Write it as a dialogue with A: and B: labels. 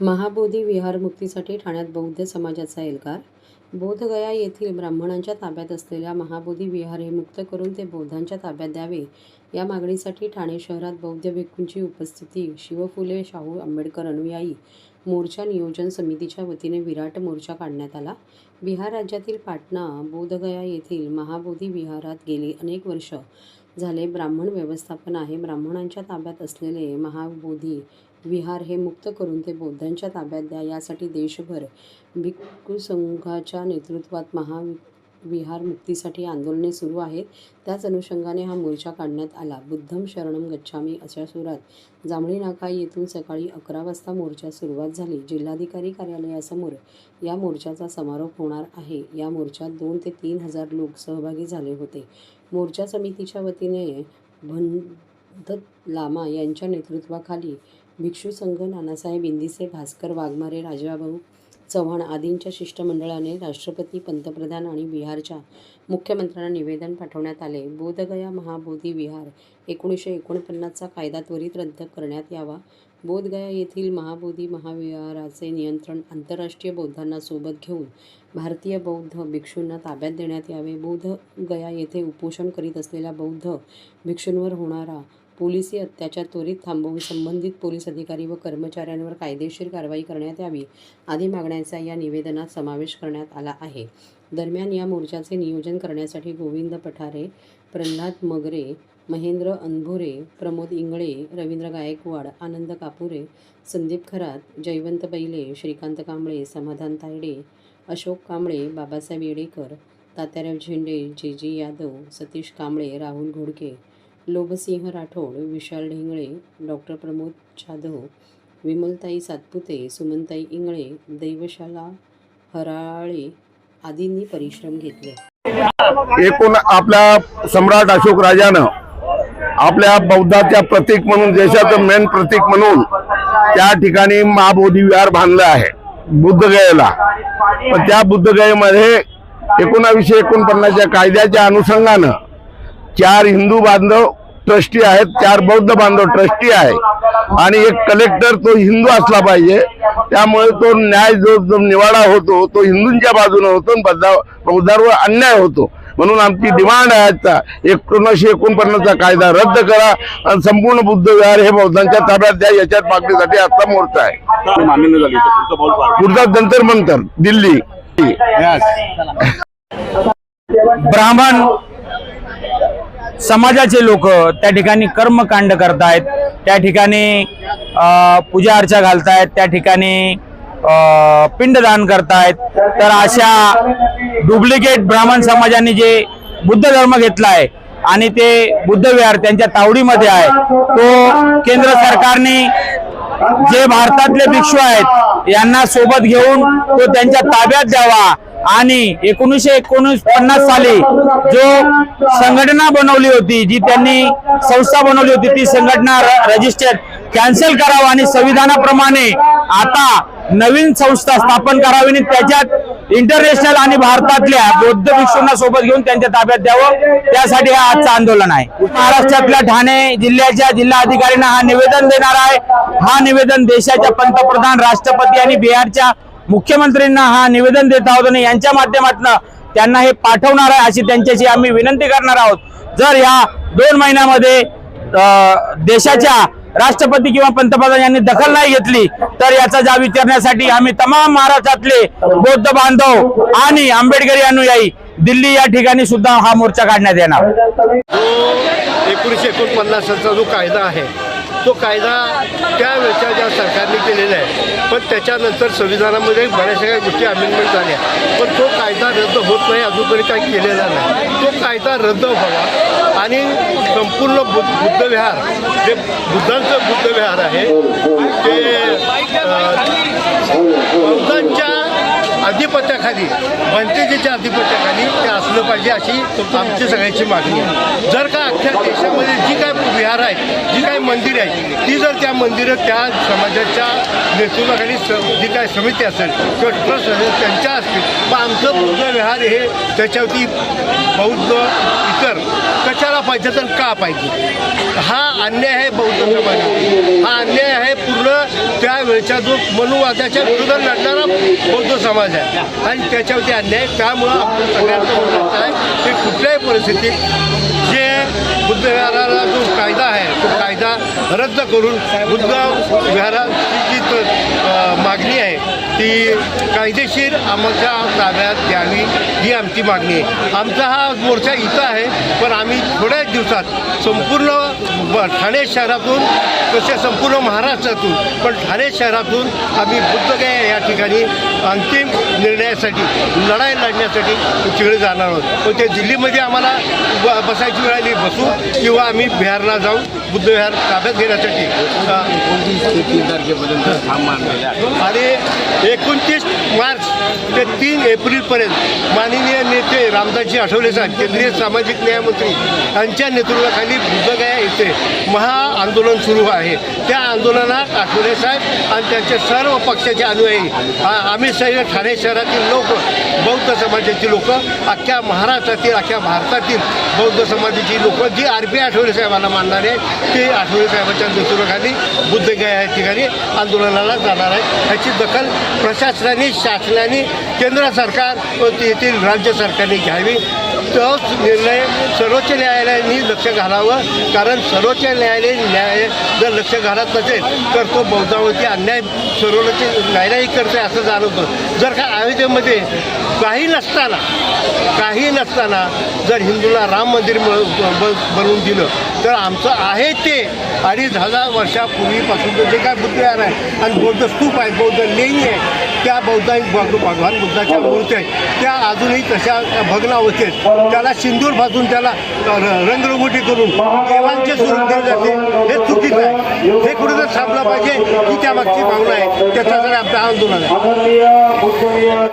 A: महाबोधी विहार मुक्तीसाठी ठाण्यात बौद्ध समाजाचा एल्गार. बोधगया येथील ब्राह्मणांच्या ताब्यात असलेल्या महाबोधी विहार हे मुक्त करून ते बौद्धांच्या ताब्यात द्यावे. या मागणीसाठी ठाणे शहरात बौद्ध भिक्खूंची उपस्थिती शिवफुले शाहू आंबेडकर अनुयायी मोर्चा नियोजन समितीच्या वतीने विराट मोर्चा काढण्यात आला. बिहार राज्यातील पाटणा बोधगया येथील महाबोधी विहारात गेली अनेक वर्ष झाले. ब्राह्मण व्यवस्थापन आहे. ब्राह्मणांच्या ताब्यात असलेले महाबोधी विहार हे मुक्त करून ते बौद्धांच्या ताब्यात द्या. यासाठी देशभर भिक्खू संघाच्या नेतृत्वात महा विहार मुक्तीसाठी आंदोलने सुरू आहेत. त्याच अनुषंगाने हा मोर्चा काढण्यात आला. बुद्धम शरणम गच्छामी अशा सुरात. जांभळी नाका येथून सकाळी अकरा वाजता मोर्चा सुरुवात झाली. जिल्हाधिकारी कार्यालयासमोर या मोर्चाचा समारोप होणार आहे. या मोर्चात दोन ते तीन हजार लोक सहभागी झाले होते. मोर्चा समितीच्या वतीने भंदत लामा यांच्या नेतृत्वाखाली भिक्षू संघ नानासाहेब इंदिसे भास्कर वाघमारे राजाभाऊ चव्हाण आदींच्या शिष्टमंडळाने राष्ट्रपती पंतप्रधान आणि बिहारच्या मुख्यमंत्र्यांना निवेदन पाठवण्यात आले. बोधगया महाबोधी विहार एकोणीसशे एकोणपन्नासचा कायदा त्वरित रद्द करण्यात यावा. बोधगया येथील महाबोधी महाविहाराचे नियंत्रण आंतरराष्ट्रीय बौद्धांना सोबत घेऊन भारतीय बौद्ध भिक्षूंना ताब्यात देण्यात यावे. बोधगया येथे उपोषण करीत असलेल्या बौद्ध भिक्षूंवर होणारा पोलिसी अत्याचार त्वरित थांबवून संबंधित पोलीस अधिकारी व कर्मचाऱ्यांवर कायदेशीर कारवाई करण्यात यावी आदी मागण्यांचा या निवेदनात समावेश करण्यात आला आहे. दरम्यान या मोर्चाचे नियोजन करण्यासाठी Govind Pathare Pralhad Magare Mahendra Anbhore Pramod Ingale Ravindra Gaikwad Anand Kapure Sandeep Kharat Jaywant Baile Shrikant Kamble Samadhan Tayade Ashok Kamble Babasaheb Yedekar Tatyarao Zende J G Yadav Satish Kamble Rahul Ghodke Lobhsingh Rathod Vishal Dhengale doctor Pramod Jadhav Vimaltai Satpute Sumantai Ingale Daivshala Harale आदींनी परिश्रम घेतले.
B: एकूण आपल्या सम्राट अशोक राजानं आपल्या बौद्धाच्या प्रतीक म्हणून देशाचं main प्रतीक म्हणून त्या ठिकाणी महाबोधी विहार बांधलं आहे बुद्धगयेला. पण त्या बुद्धगयेमध्ये एकोणावीसशे एकोणपन्नासच्या कायद्याच्या अनुषंगानं चार हिंदू बांधव ट्रस्टी आहेत चार बौद्ध बांधव ट्रस्टी आहे. आणि एक कलेक्टर तो हिंदू असला पाहिजे. त्यामुळे तो न्याय जो जो निवाडा होतो तो हिंदूंच्या बाजूने होतो बौद्धांवर अन्याय होतो. म्हणून आमची डिमांड आहे आजचा. एकोणीसशे एकोणपन्नासचा कायदा रद्द करा आणि संपूर्ण बुद्ध विहार हे बौद्धांच्या ताब्यात द्या याच्यात मागणीसाठी आजचा मोर्चा आहे.
C: पुढचं
B: जंतर मंतर दिल्ली.
D: ब्राह्मण समाजाचे लोक त्या ठिकाणी कर्मकांड करतायत त्या ठिकाणी पूजा अर्चा घालतायत त्या ठिकाणी पिंडदान करतायत. तर अशा डुप्लिकेट ब्राह्मण समाजाने जे बुद्ध धर्म घेतला आहे आणि ते बुद्ध विहार त्यांच्या तावडीमध्ये आहे तो केंद्र सरकारने जे भारतातले भिक्षू आहेत यांना सोबत घेऊन तो त्यांच्या ताब्यात द्यावा. आणि एकोणीसशे एकोणीस पन्नास साली जो संघटना बनवली होती जी त्यांनी संस्था बनवली होती ती संघटना रजिस्टर्ड कॅन्सल करावं आणि संविधानाप्रमाणे आता नवीन संस्था स्थापन करावी आणि त्याच्यात इंटरनॅशनल आणि भारतातल्या बौद्ध भिक्षूंना सोबत घेऊन त्यांच्या ताब्यात द्यावं. त्यासाठी हा आजचं आंदोलन आहे. महाराष्ट्रातल्या ठाणे जिल्ह्याच्या जिल्हा अधिकाऱ्यांना हा निवेदन देणार आहे. हा निवेदन देशाच्या पंतप्रधान राष्ट्रपती आणि बिहारच्या मुख्यमंत्र्यांना हा निवेदन देत आहोत आणि यांच्या माध्यमातून त्यांना हे पाठवणार आहे अशी त्यांच्याशी आम्ही विनंती करणार आहोत. जर या दोन महिन्यामध्ये देशाच्या राष्ट्रपती किंवा पंतप्रधान यांनी दखल नाही घेतली तर याचा जाब विचारण्यासाठी आम्ही तमाम महाराष्ट्रातले बौद्ध बांधव आणि आंबेडकरी अनुयायी दिल्ली या ठिकाणी सुद्धा हा मोर्चा काढण्यात येणार.
E: एकोणीसशे एकोणपन्नासचा जो कायदा आहे तो कायदा त्यावेळच्या ज्या सरकारने केलेला आहे पण त्याच्यानंतर संविधानामध्ये बऱ्याचशा काही गोष्टी अमेंडमेंट झाल्या पण तो कायदा रद्द होत नाही अजूनपर्यंत काही केलेला नाही. तो कायदा रद्द व्हावा आणि संपूर्ण बुद्ध बुद्धविहार जे बुद्धांचं बुद्धविहार आहे ते बुद्धांच्या अधिपत्याखाली भंतेजीच्या अधिपत्याखाली ते असलं पाहिजे अशी आमची सगळ्यांची मागणी आहे. जर का अख्ख्या देशामध्ये जी काय विहार आहेत जी काय मंदिर आहेत ती जर त्या मंदिरं त्या समाजाच्या नेतृत्वाखाली स जी काय समिती असेल किंवा ट्रस्ट असेल त्यांच्या असतील मग आमचं बौद्ध विहार हे त्याच्यावरती बौद्ध इतर कशाला पाहिजे का पाहिजे? हा अन्याय आहे बौद्ध समाजात. हा अन्याय आहे पूर्ण त्यावेळच्या जो मनुवादाच्या विरोधात लढणारा बौद्ध समाज आहे. आणि त्याच्यावरती अन्याय आहे. त्यामुळं आपण सगळ्यांचं आहे की कुठल्याही परिस्थितीत जे बुद्ध विहाराला जो कायदा आहे तो कायदा रद्द करून बुद्ध विहाराची जी मागणी आहे ती कायदेशीर आमच्या ताब्यात द्यावी ही आमची मागणी आहे. आमचा हा मोर्चा इथं आहे पण आम्ही थोड्याच दिवसात संपूर्ण ब- ठाणे शहरातून तसे संपूर्ण महाराष्ट्रातून पण ठाणे शहरातून आम्ही बुद्धगया या ठिकाणी अंतिम निर्णयासाठी लढाई लढण्यासाठी तिकडे जाणार आहोत. पण ते दिल्लीमध्ये आम्हाला ब- बसायची वेळ आली बसू किंवा आम्ही बिहारला जाऊन बुद्ध विहार ताब्यात घेण्यासाठी. अ, आणि एकोणतीस मार्च ते तीन एप्रिलपर्यंत माननीय नेते रामदासजी आठवले साहेब केंद्रीय सामाजिक न्याय मंत्री यांच्या नेतृत्वाखाली बुद्धगया येथे महा आंदोलन सुरू आहे. त्या आंदोलनात आठवले साहेब आणि त्यांचे सर्व पक्षाचे अनुयायी आम्ही सगळे ठाणे शहरातील लोक बौद्ध समाजाची लोक अख्ख्या महाराष्ट्रातील अख्ख्या भारतातील बौद्ध समाजाची लोक जी आर पी आठवले साहेबांना मानणारे ते आठवले साहेबांच्या नेतृत्वाखाली बुद्धगया या ठिकाणी आंदोलनाला जाणार आहे. याची दखल प्रशासनाने शासनाने केंद्र सरकार व येथील राज्य सरकारने घ्यावी. तोच निर्णय सर्वोच्च न्यायालयाने लक्ष घालावं कारण सर्वोच्च न्यायालय न्याय जर लक्ष घालत नसेल तर तो बौद्धावरती अन्याय सर्वोच्च न्यायालयही करते असं जाणवतं. जर का अयोध्येमध्ये काही नसताना काही नसताना जर हिंदूला राम मंदिर बनवून दिलं तर आमचं आहे ते. अडीच हजार वर्षापूर्वीपासून जे काय बुद्धविहार आहे आणि बौद्ध स्तूप आहे बौद्ध लेणी आहे त्या बौद्ध भग- भगवान बुद्धाच्या मूर्त्या आहेत. त्या अजूनही तशा भग्नावस्थेत त्याला सिंदूर फासून त्याला रंगरंगोटी करून देवांचे स्वरूप दिले जाते. हे चुकीचं आहे. हे कुठेतरी थांबलं पाहिजे ही त्यामागची भावना आहे. त्याच्यासाठी आपलं आंदोलन आहे.